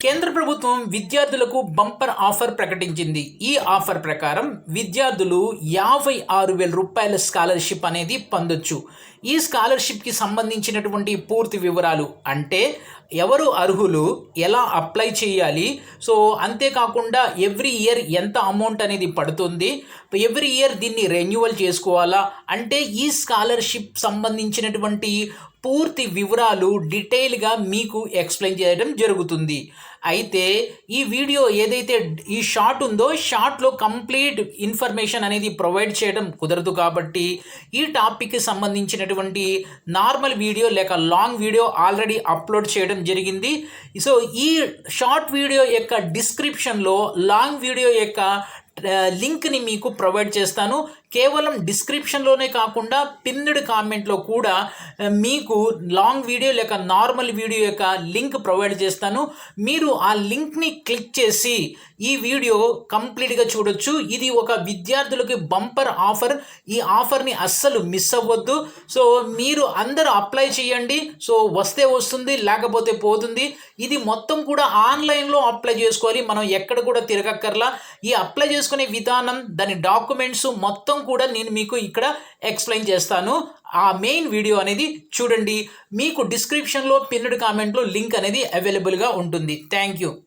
కేంద్ర ప్రభుత్వం విద్యార్థులకు బంపర్ ఆఫర్ ప్రకటించింది. ఈ ఆఫర్ ప్రకారం విద్యార్థులు యాభై ఆరు వేల రూపాయల స్కాలర్షిప్ అనేది పొందొచ్చు. ఈ స్కాలర్షిప్కి సంబంధించినటువంటి పూర్తి వివరాలు అంటే ఎవరు అర్హులు ఎలా అప్లై చేయాలి సో అంతేకాకుండా ఎవ్రీ ఇయర్ ఎంత అమౌంట్ అనేది పడుతుంది ఎవ్రీ ఇయర్ దీన్ని రెన్యువల్ చేసుకోవాలా అంటే ఈ స్కాలర్షిప్ సంబంధించినటువంటి పూర్తి వివరాలు డీటెయిల్గా మీకు ఎక్స్ప్లెయిన్ చేయడం జరుగుతుంది. అయితే ఈ వీడియో ఏదైతే ఈ షార్ట్ ఉందో షార్ట్లో కంప్లీట్ ఇన్ఫర్మేషన్ అనేది ప్రొవైడ్ చేయడం కుదరదు కాబట్టి ఈ టాపిక్కి సంబంధించినటువంటి నార్మల్ వీడియో లేక లాంగ్ వీడియో ఆల్రెడీ అప్లోడ్ చేయడం జరిగింది. సో ఈ షార్ట్ వీడియో యొక్క డిస్క్రిప్షన్లో లాంగ్ వీడియో యొక్క లింక్ని మీకు ప్రొవైడ్ చేస్తాను. కేవలం డిస్క్రిప్షన్లోనే కాకుండా పిన్నుడ్ కామెంట్లో కూడా మీకు లాంగ్ వీడియో లేక నార్మల్ వీడియో యొక్క లింక్ ప్రొవైడ్ చేస్తాను. మీరు ఆ లింక్ని క్లిక్ చేసి ఈ వీడియో కంప్లీట్గా చూడొచ్చు. ఇది ఒక విద్యార్థులకి బంపర్ ఆఫర్ ఈ ఆఫర్ని అస్సలు మిస్ అవ్వద్దు. సో మీరు అందరూ అప్లై చేయండి. సో వస్తే వస్తుంది లేకపోతే పోతుంది. ఇది మొత్తం కూడా ఆన్లైన్లో అప్లై చేసుకోవాలి. మనం ఎక్కడ కూడా తిరగక్కర్లా. ఈ అప్లై చేసుకునే విధానం దాని డాక్యుమెంట్స్ మొత్తం కూడా నేను మీకు ఇక్కడ ఎక్స్ప్లెయిన్ చేస్తాను. ఆ మెయిన్ వీడియో అనేది చూడండి. మీకు డిస్క్రిప్షన్లో పిన్నడ్ కామెంట్లో లింక్ అనేది అవైలబుల్గా ఉంటుంది. Thank you